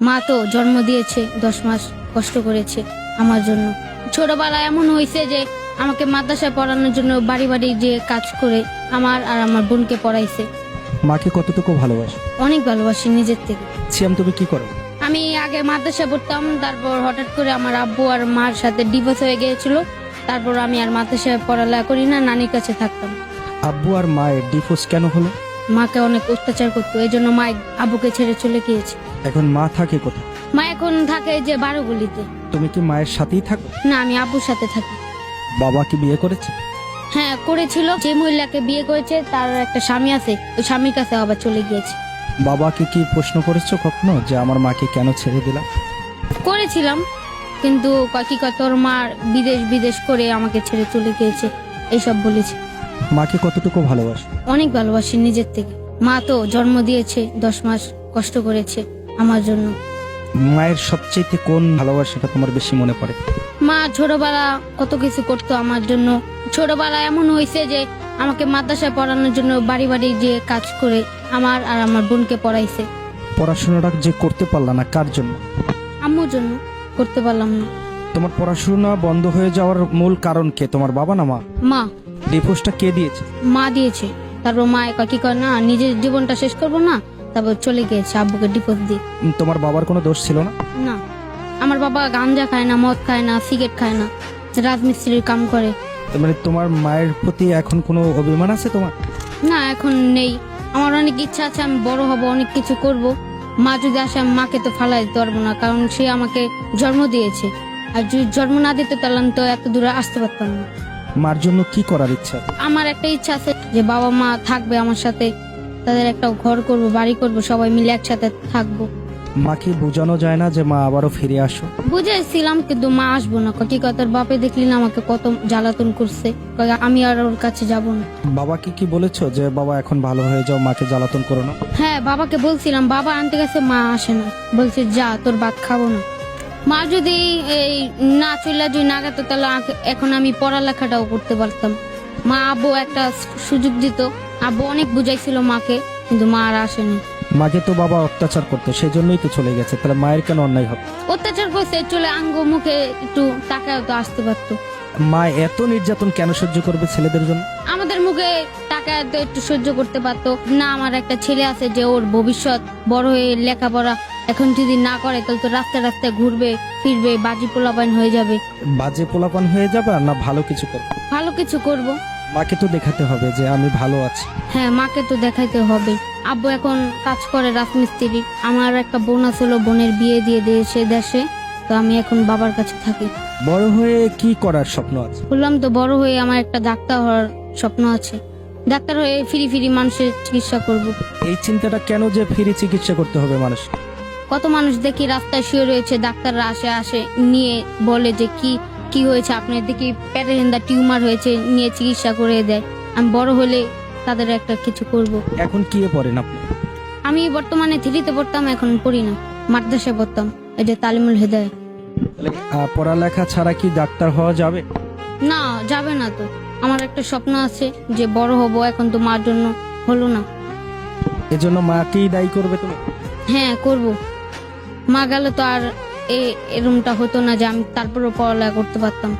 মা তো জন্ম দিয়েছে দশ মাস কষ্ট করেছে আমার জন্য। ছোটবেলায় এমন হয়েছে যে আমাকে মাদ্রাসায় পড়ানোর জন্য বাড়ি বাড়ি যে কাজ করে আমার আর আমার বোনকে পড়াইছে। মাকে কতটুকু ভালোবাসো? অনেক ভালোবাসি নিজের থেকে। সিয়াম তুমি কি করো? আমি আগে মাদ্রাসায় পড়তাম তারপর হঠাৎ করে আমার আব্বু আর মার সাথে ডিভোর্স হয়ে গিয়েছিল। তারপর আমি আর মাদ্রাসায় পড়ালেখা করি না নানির কাছে থাকতাম। আব্বু আর মায়ের ডিভোর্স কেন হলো? মাকে অনেক অত্যাচার করতো এই জন্য মা আব্বুকে ছেড়ে চলে গিয়েছে। এখন মা থাকে কোথায়? মা এখন থাকে যে বারো গলিতে তুমি কি মায়ের সাথেই থাকো? না আমি আব্বুর সাথে থাকি। বাবা কি বিয়ে করেছে? হ্যাঁ করেছিল। যে মহিলাকে বিয়ে করেছে তার একটা স্বামী আছে। ওই স্বামীর কাছে আবার চলে গিয়েছে। বাবাকে কি প্রশ্ন করেছ কখনো যে আমার মাকে কেন ছেড়ে দিলাম করেছিলাম কিন্তু কয় কি কয় তোর মা বিদেশ বিদেশ করে আমাকে ছেড়ে চলে গিয়েছে। এইসব বলেছে। মাকে কতটুকু ভালোবাসো? অনেক ভালোবাসি নিজের থেকে। মা তো জন্ম দিয়েছে দশ মাস কষ্ট করেছে। আমার জন্য। মায়ের সবচেয়ে কোন ভালোবাসাটা তোমার বেশি মনে পড়ে? মা ছোটবেলা কত কিছু করতো আমার জন্য। ছোটবেলা এমন হয়েছে যে আমাকে মাদ্রাসায় পড়ানোর জন্য বাড়ি বাড়ি যে কাজ করে আমার আর আমার বোনকে পড়াইছে। পড়াশোনাটা যে করতে পারলা না কার জন্য? আম্মুর জন্য করতে পারলাম না। তোমার পড়াশোনা বন্ধ হয়ে যাওয়ার মূল কারণ কে? তোমার বাবা না মা? মা। ডিভোর্সটা কে দিয়েছে? মা দিয়েছে। তারপর মা কয় কি কয় না নিজের জীবনটা শেষ করব না? তারপর চলে গিয়েছে আব্বুকে ডিপোজ দিয়ে। উম, তোমার বাবার কোনো দোষ ছিল না? না। আমার বাবা গাঞ্জা খায় না মদ খায় না সিগারেট খায় না রাজমিস্ত্রির কাম করে। তার মানে তোমার মায়ের প্রতি এখন কোনো অভিমান আছে তোমার? না এখন নেই। আমার অনেক ইচ্ছা আছে আমি বড় হব অনেক কিছু করব। মা যদি আসে আমি মাকে তো ফালাই দিতে পারব না কারণ সে আমাকে জন্ম দিয়েছে। আর যদি জন্ম না দিতে তাহলে আমি তো এত দূরে আসতে পারতাম না। মার জন্য কি করার ইচ্ছা? আমার একটা ইচ্ছা আছে যে বাবা মা থাকবে আমার সাথে তাদের একটা ঘর করব বাড়ি করব সবাই মিলে একসাথে থাকব। মাকে বোঝানো যায় না যে মা আবারও ফিরে আসো। বুঝেছিলাম কিন্তু মা আসব না। কি কথার বাপে দেখলি না আমাকে কত জ্বালাতন করছে। কয় আমি আর ওর কাছে যাব না। বাবাকে কি বলেছ যে বাবা এখন ভালো হয়ে যাও মাকে জ্বালাতন করো না? হ্যাঁ বাবাকে বলছিলাম বাবা আনতে গেছে মা আসে না। বলছে যা তোর ভাত খাব না। মা যদি এই না চলে যদি না গেত তাহলে এখন আমি পড়ালেখাটাও করতে পারতাম। মা আব্বু একটা সুযোগ দিত। আব্বু অনেক বুঝাইছিল মাকে কিন্তু মা আর আসেনি। মাকে তো বাবা অত্যাচার করতো সেই জন্যই তো চলে গেছে। তাহলে মায়ের কেন অন্যায় হবে? অত্যাচার করছে চলে আঙ্গ মুখে একটু টাকাও তো আসতে পারতো। মা এত নির্যাতন কেন সহ্য করবে ছেলেদের জন্য? আমাদের মুখে টাকা একটু সহ্য করতে পারতো। না আমার একটা ছেলে আছে যে ওর ভবিষ্যৎ বড় হয়ে লেখাপড়া এখন যদি না করে তাহলে তো রাস্তায় রাস্তায় ঘুরবে ফিরবে বাজি পোলাপান হয়ে যাবে। বাজে পোলাপান হয়ে যাবে আর না ভালো কিছু করবে? ভালো কিছু করব। মাকে তো দেখাতে হবে যে আমি ভালো আছি। হ্যাঁ মাকে তো দেখাইতে হবে। আব্বু এখন কাজ করে রাজমিস্ত্রি। আমার একটা বোন আছিল বোনের বিয়ে দিয়ে দিয়েছে দেশে। তো আমি এখন বাবার কাছে থাকি। বড় হয়ে কি করার স্বপ্ন আছে? বললাম তো বড় হয়ে আমার একটা ডাক্তার হওয়ার স্বপ্ন আছে। ডাক্তার হয়ে ফিরি ফিরি মানুষের চিকিৎসা করব। এই চিন্তাটা কেন যে ফ্রি চিকিৎসা করতে হবে মানুষ কত মানুষ দেখি রাস্তায় শুয়ে রয়েছে ডাক্তাররা আসে আসে নিয়ে বলে যে কি কি হয়েছে? আপনার দেখি হেন্দা টিউমার হয়েছে নিয়ে চিকিৎসা করে দেয়। আমি বড় হলে তাদের একটা কিছু করব। এখন কি পড়েন আপনি? আমি বর্তমানে থ্রিতে পড়তাম এখন পড়ি না। মাদ্রাসায় পড়তাম এটা তালিমুল হেদায় পড়ালেখা ছাড়া কি ডাক্তার হওয়া যাবে? না যাবে না তো। আমার একটা স্বপ্ন আছে যে বড় হব এখন তো মার জন্য হলো না। এজন্য মাকেই দায়ী করবে তুমি? হ্যাঁ করব। মা গেলে তো আর এ রুমটা হতো না যে আমি তারপরেও পড়ালেখা করতে পারতাম।